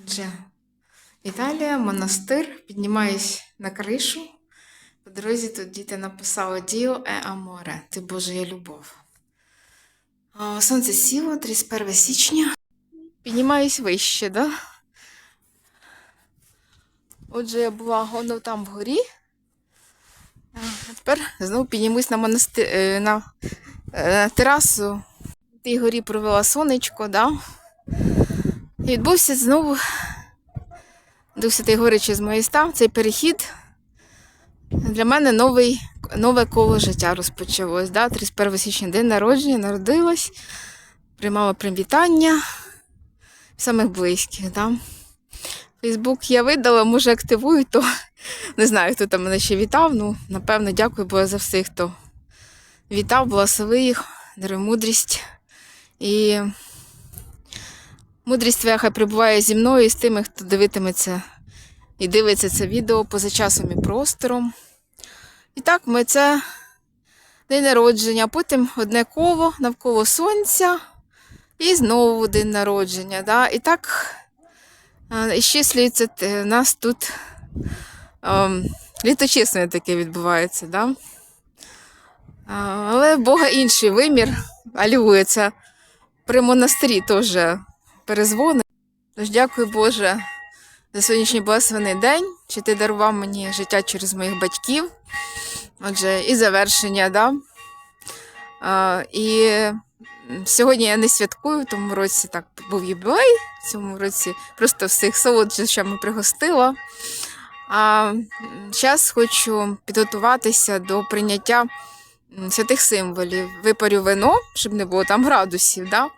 Отже, Італія, монастир, піднімаюсь на кришу. По дорозі тут діти написали Діо е аморе, ти Божа любов. Сонце сіло, 31 січня. Піднімаюсь вище, да? Отже, я була гоно там вгорі. А тепер знову піднімусь на монастир, е, на е, терасу. На тій горі провела сонечко, да? Відбувся знову Дух Святий говорить через мої став, цей перехід для мене новий, нове коло життя розпочалось. Да? 31 січня день народження, народилась, приймала привітання самих близьких. Да? Фейсбук я видала, може активую, то не знаю, хто там мене ще вітав. Ну, напевно, дякую Богу за всіх, хто вітав, благослови їх, даруй мудрість. І Мудрість твоя хай прибуває зі мною і з тими, хто дивитиметься і дивиться це відео поза часом і простором. І так, ми це день народження, потім одне коло навколо сонця і знову день народження. Да? І так е, у нас тут ем, літочисне таке відбувається. Да? Але в Бога інший вимір, це при монастирі теж перезвони. Тож дякую Боже за сьогоднішній благословений день, що ти дарував мені життя через моїх батьків. Отже, і завершення, да? А, і сьогодні я не святкую, в тому році так був юбілей, в цьому році просто всіх солодощами пригостила. А зараз хочу підготуватися до прийняття святих символів. Випарю вино, щоб не було там градусів. Да?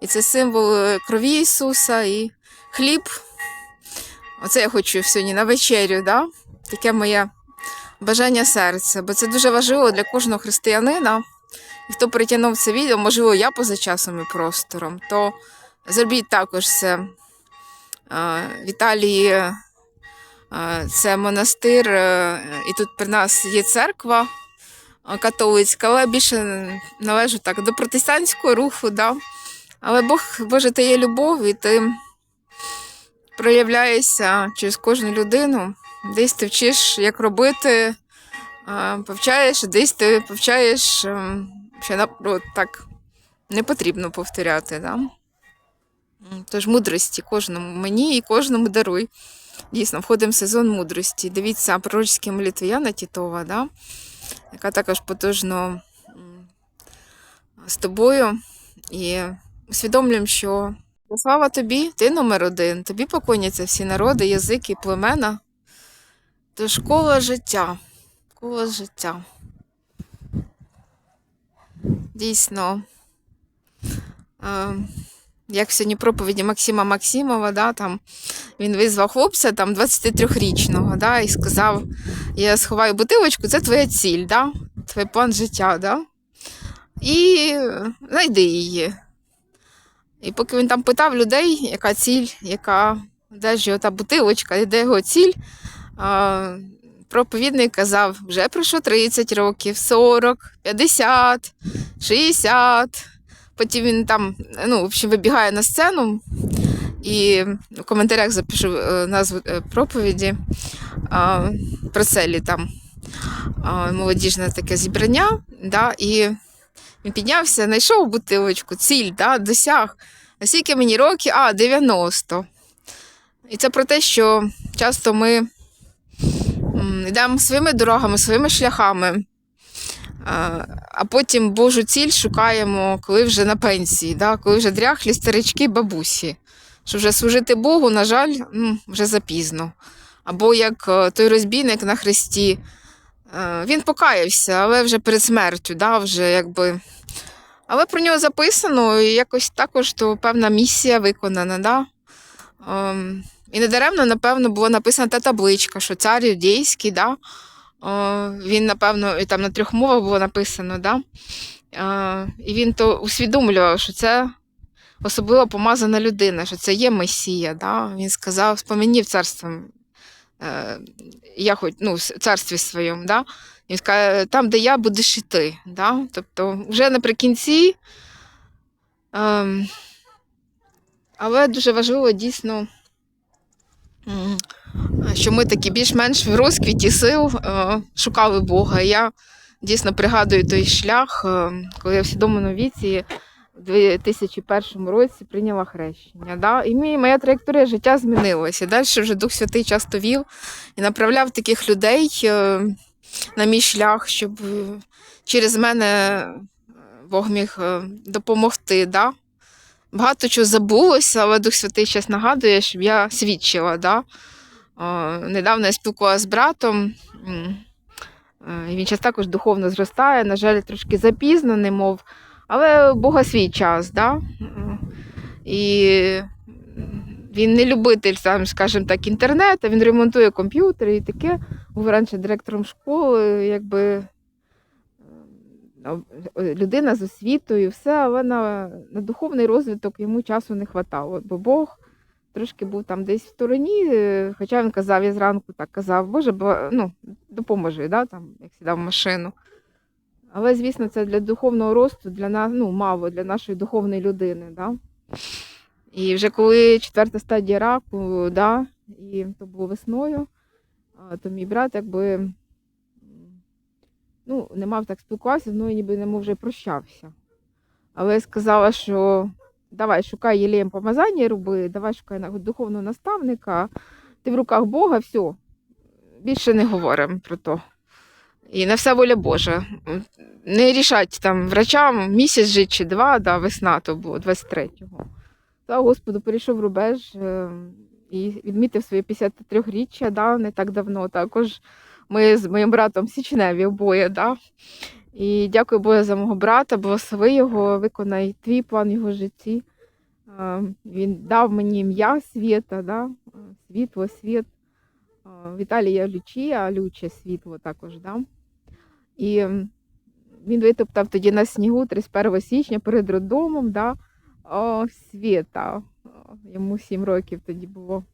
І це символ е, крові Ісуса і хліб. Оце я хочу сьогодні на вечерю, да? таке моє бажання серця, бо це дуже важливо для кожного християнина. І хто притягнув це відео, можливо, я поза часом і простором, то зробіть також це. В Італії це монастир, е, і тут при нас є церква католицька, але більше належу так до протестантського руху. Да? Але Бог, Боже, ти є любов, і ти проявляєшся через кожну людину. Десь ти вчиш, як робити, повчаєш, десь ти повчаєш, ем, що на- так не потрібно повторяти. Да? Тож мудрості кожному мені і кожному даруй. Дійсно, входимо в сезон мудрості. Дивіться пророчські молитви Яна Тітова, да? Яка також потужно з тобою. І усвідомлюємо, що слава тобі, ти номер один, тобі поклоняться всі народи, язики, племена. То школа життя. Школа життя. Дійсно. Як сьогодні проповіді Максима Максимова, да, там, він визвав хлопця там, 23-річного да, і сказав: Я сховаю бутилочку, це твоя ціль, да? твій план життя. Да? І знайди її. І поки він там питав людей, яка ціль, яка, де ж його та бутилочка, і де його ціль, проповідник казав, вже пройшло 30 років, 40, 50, 60. Потім він там, ну, в общем, вибігає на сцену і в коментарях запишу е, назву е, проповіді а, там молодіжне таке зібрання. Да, і він піднявся, знайшов бутилочку, ціль, да, досяг. А скільки мені років? А, 90. І це про те, що часто ми йдемо своїми дорогами, своїми шляхами, а, а потім Божу ціль шукаємо, коли вже на пенсії, да, коли вже дряхлі старички, бабусі. Що вже служити Богу, на жаль, ну, вже запізно. Або як е, той розбійник на хресті. Е, Він покаявся, але вже перед смертю, да, вже якби. Але про нього записано, і якось також то певна місія виконана. Да? Ем, і недаремно, напевно, була написана та табличка, що цар юдейський, да? Е, він, напевно, і там на трьох мовах було написано, да? І він то усвідомлював, що це особливо помазана людина, що це є Месія. Да? Він сказав, спомінів царством, я хоч, ну, в царстві своєму. Да? Він каже, там, де я, будеш і ти. Да? Тобто, вже наприкінці. Ем, але дуже важливо дійсно що ми такі більш-менш в розквіті сил е, шукали Бога. Я дійсно пригадую той шлях, е, коли я в свідомому віці в 2001 році прийняла хрещення. Да? І мій, моя траєкторія життя змінилася. Далі вже Дух Святий часто вів і направляв таких людей е, на мій шлях, щоб е, через мене е, Бог міг допомогти. Да? Багато чого забулося, але Дух Святий зараз нагадує, щоб я свідчила. Да? Недавно я спілкувалася з братом. Він зараз також духовно зростає, на жаль, трошки запізно, немов, але у Бога свій час. Да? І він не любитель, там, скажімо так, інтернету, він ремонтує комп'ютери і таке. Був раніше директором школи, якби е, е, людина з освітою, все, але на, на духовний розвиток йому часу не вистачало, бо Бог трошки був там десь в стороні, е, хоча він казав, я зранку так казав, Боже, бо, ну, допоможи, да, там, як сідав в машину. Але, звісно, це для духовного росту, для нас, ну, мало, для нашої духовної людини. Да? І вже коли четверта стадія раку, да, і то було весною, то мій брат якби ну, не мав так спілкуватися, ну ніби не вже прощався. Але сказала, що давай шукай єлеєм помазання роби, давай шукай духовного наставника, ти в руках Бога, все, більше не говоримо про то. І на все воля Божа. Не рішать там врачам місяць жити чи два, да, весна то було 23-го. Та Господу перейшов рубеж е, і відмітив своє 53-річчя, да, не так давно. Також ми з моїм братом Січневі обоє. Да. І дякую Богу за мого брата, благослови його, виконай твій план його житті. Е, Він дав мені ім'я світа, да, світло, світ. Е, В Італії Лючія, Люче світло також. Да. І він витоптав тоді на снігу 31 січня перед роддомом, да, о, світа. Йому 7 років тоді було.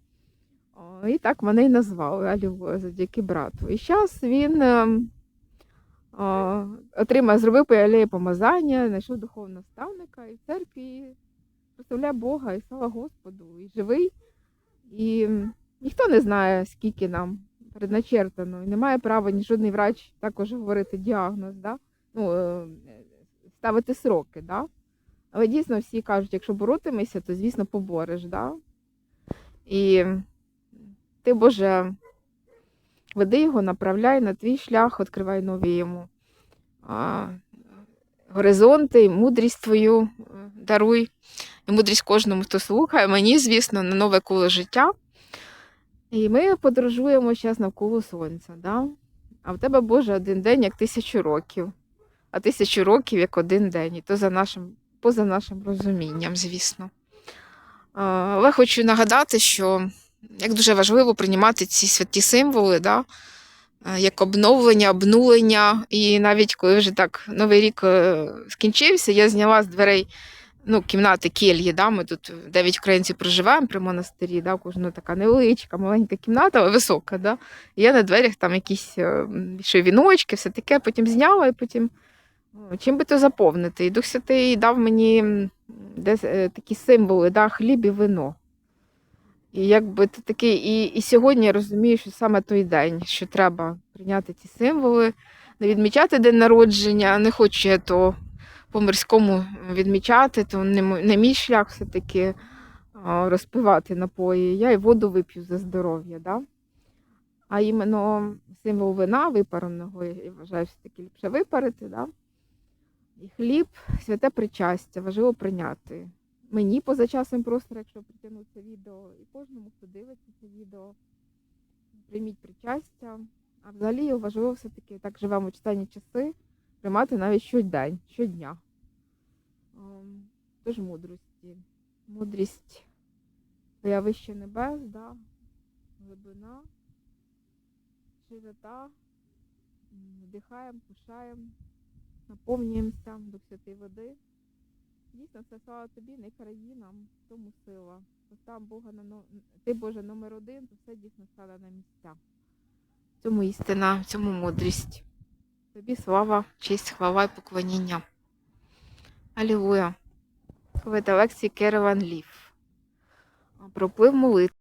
О, і так мене й назвали Алілуя, завдяки брату. І зараз він ем, о, отримав, зробив алеї помазання, знайшов духовного наставника і в церкві прославляє Бога і слава Господу, і живий. І ніхто не знає, скільки нам предначертано. І немає права ні жодний врач також говорити діагноз, да? ну, е, ставити сроки. Да? Але дійсно всі кажуть, якщо боротимешся, то звісно побореш. Да? І ти, Боже, веди його, направляй на твій шлях, відкривай нові йому а, горизонти, мудрість твою е, даруй. І мудрість кожному, хто слухає, мені, звісно, на нове коло життя. І ми подорожуємо зараз навколо сонця. Да? А в тебе, Боже, один день як тисячу років, а тисячу років як один день. І то за нашим, поза нашим розумінням, звісно. Але хочу нагадати, що як дуже важливо приймати ці святі символи, да? як обновлення, обнулення. І навіть коли вже так Новий рік е, скінчився, я зняла з дверей ну, кімнати кельї. Да? Ми тут 9 українців проживаємо при монастирі, да? кожна така невеличка, маленька кімната, але висока. Да? І на дверях там якісь е, ще віночки, все таке, потім зняла і потім. Чим би то заповнити? І Дух Святий дав мені десь е, такі символи, да? хліб і вино. І якби це такий, і, і сьогодні я розумію, що саме той день, що треба прийняти ці символи, не відмічати день народження. Не хочу я то по мирському відмічати, то не, не мій шлях все-таки розпивати напої. Я і воду вип'ю за здоров'я. Да? А іменно символ вина випареного, я вважаю, все-таки ліпше випарити. Да? І хліб, святе причастя, важливо прийняти мені поза часом простору, якщо притягнути це відео, і кожному, хто дивиться це відео, прийміть причастя. А взагалі важливо все-таки так живемо в читанні часи, приймати навіть щодень, щодня. Ем, Тож мудрості. Мудрість твоя вище небес, да? глибина, широта. Вдихаємо, пишаємо, наповнюємося до святої води. Дійсно, це слава тобі, не країнам, тому сила. Постав Бога на ти Боже номер один, то все дійсно стане на місця. В цьому істина, в цьому мудрість. Тобі слава, честь, хвала і поклоніння. Алілуя. Лекції Кереван Лів. Проплив молитви.